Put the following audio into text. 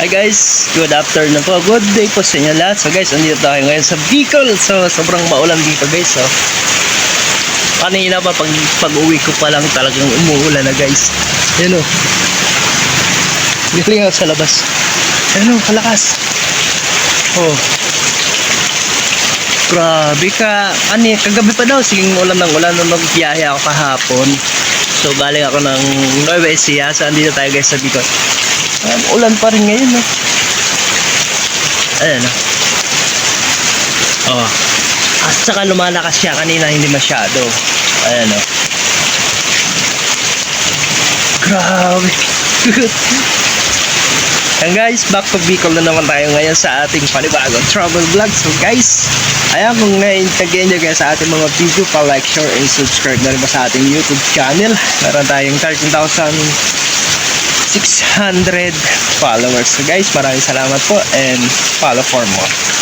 Hi guys, good afternoon po. Good day po sa inyo lahat. So guys, andito tayo ngayon sa Bicol. So sobrang maulan dito guys. So kanina pa pag, pag uwi ko pa lang talagang umuulan na guys. Yan o. Galing ako sa labas. Yan o, kalakas. Oh. Grabe ka. Ani, kagabi pa daw, siging ulan ng ulan nung nagbiyahe ako kahapon. So, galing ako ng Nueva Ecija. So, andito tayo guys sa Bicol. Ayan, ulan pa rin ngayon, no? Ayan, no? Oh. At saka lumalakas siya kanina, hindi masyado. Ayan, no? Grabe. And guys, back to Bicol na naman tayo ngayon sa ating panibagong travel vlog. So guys, ayan kung na-enjoy nyo guys sa ating mga video, pa-like, share, and subscribe na rin ba sa ating YouTube channel. Meron tayong 13,600 followers. So guys, maraming salamat po and follow for more.